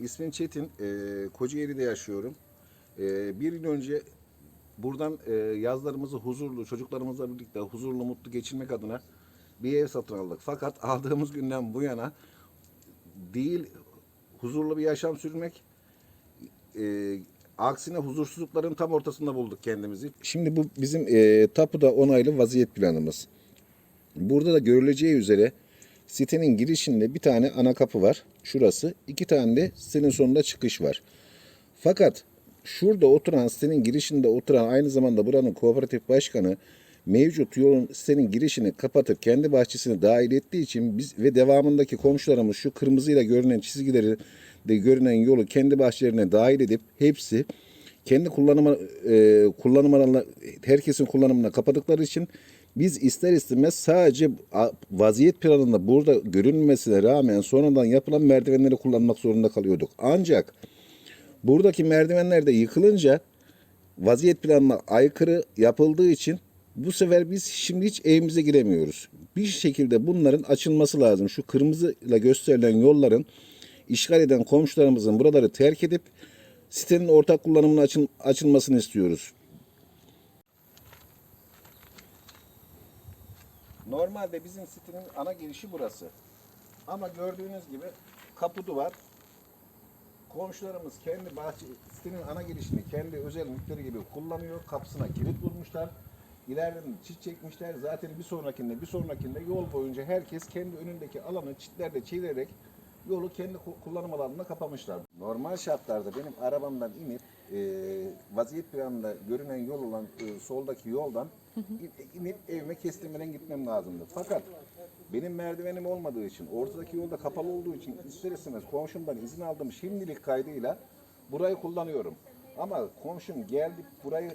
İsmim Çetin. E, Kocaeli'de yaşıyorum. E, bir yıl önce buradan e, yazlarımızı huzurlu, çocuklarımızla birlikte huzurlu, mutlu geçirmek adına bir ev satın aldık. Fakat aldığımız günden bu yana değil huzurlu bir yaşam sürmek, e, aksine huzursuzlukların tam ortasında bulduk kendimizi. Şimdi bu bizim e, tapuda onaylı vaziyet planımız. Burada da görüleceği üzere sitenin girişinde bir tane ana kapı var. Şurası. iki tane de sitenin sonunda çıkış var. Fakat şurada oturan sitenin girişinde oturan aynı zamanda buranın kooperatif başkanı mevcut yolun sitenin girişini kapatıp kendi bahçesini dahil ettiği için biz ve devamındaki komşularımız şu kırmızıyla görünen çizgileri de görünen yolu kendi bahçelerine dahil edip hepsi kendi kullanıma e, kullanım alanına herkesin kullanımına kapadıkları için biz ister istemez sadece vaziyet planında burada görünmesine rağmen sonradan yapılan merdivenleri kullanmak zorunda kalıyorduk. Ancak buradaki merdivenler de yıkılınca vaziyet planına aykırı yapıldığı için bu sefer biz şimdi hiç evimize giremiyoruz. Bir şekilde bunların açılması lazım. Şu kırmızıyla gösterilen yolların işgal eden komşularımızın buraları terk edip sitenin ortak kullanımına açıl- açılmasını istiyoruz. Normalde bizim sitenin ana girişi burası. Ama gördüğünüz gibi kapı duvar. Komşularımız kendi bahçe sitenin ana girişini kendi özel mülkleri gibi kullanıyor. Kapısına kilit vurmuşlar. İleriden çit çekmişler. Zaten bir sonrakinde bir sonrakinde yol boyunca herkes kendi önündeki alanı çitlerle çevirerek yolu kendi ku- kullanım alanına kapamışlar. Normal şartlarda benim arabamdan inip e, vaziyet planında görünen yol olan e, soldaki yoldan in- inip evime kestirmeden gitmem lazımdı. Fakat benim merdivenim olmadığı için, ortadaki yolda kapalı olduğu için ister istemez komşumdan izin aldım şimdilik kaydıyla burayı kullanıyorum. Ama komşum geldi burayı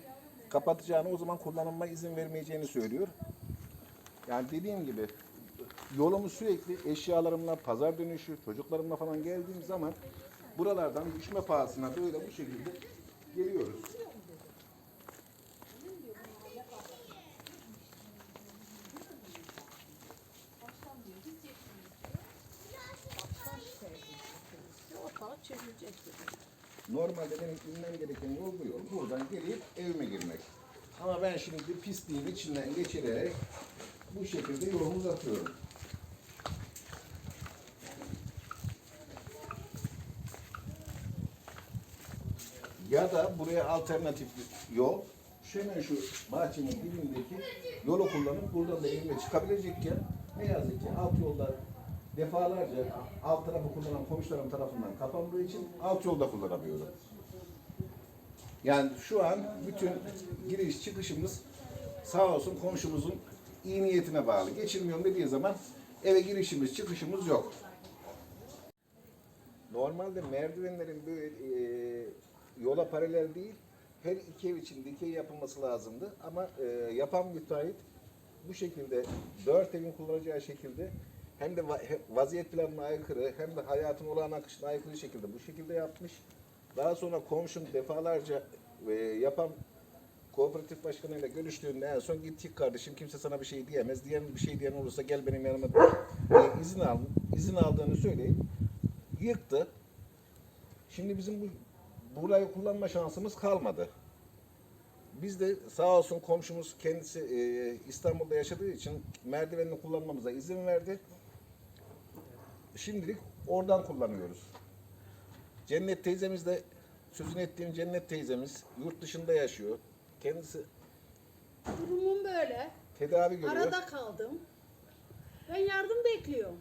kapatacağını o zaman kullanıma izin vermeyeceğini söylüyor. Yani dediğim gibi yolumu sürekli eşyalarımla, pazar dönüşü, çocuklarımla falan geldiğim zaman buralardan düşme pahasına böyle bu şekilde geliyoruz. Normalde benim inmem gereken yol bu yol. Buradan gelip evime girmek. Ama ben şimdi pisliğin içinden geçirerek bu şekilde yolumu uzatıyorum. Ya da buraya alternatif bir yol, hemen şu bahçenin dibindeki yolu kullanıp buradan da evime çıkabilecekken ne yazık ki alt yolda defalarca alt tarafı kullanan komşularım tarafından kapandığı için alt yolda kullanamıyorum. Yani şu an bütün giriş çıkışımız sağ olsun komşumuzun iyi niyetine bağlı. Geçirmiyorum dediği zaman eve girişimiz çıkışımız yok. Normalde merdivenlerin böyle e, yola paralel değil, her iki ev için dikey yapılması lazımdı. Ama e, yapan müteahhit bu şekilde dört evin kullanacağı şekilde hem de vaziyet planına aykırı hem de hayatın olağan akışına aykırı şekilde bu şekilde yapmış. Daha sonra komşum defalarca e, yapan kooperatif başkanıyla görüştüğünde en son gittik kardeşim kimse sana bir şey diyemez. Diyen bir şey diyen olursa gel benim yanıma e, izin al, izin aldığını söyleyip yıktı. Şimdi bizim bu burayı kullanma şansımız kalmadı. Biz de sağ olsun komşumuz kendisi e, İstanbul'da yaşadığı için merdivenini kullanmamıza izin verdi. Şimdilik oradan kullanıyoruz. Cennet teyzemiz de sözünü ettiğim Cennet teyzemiz yurt dışında yaşıyor. Kendisi Durumum böyle. tedavi görüyor. Arada kaldım. Ben yardım bekliyorum.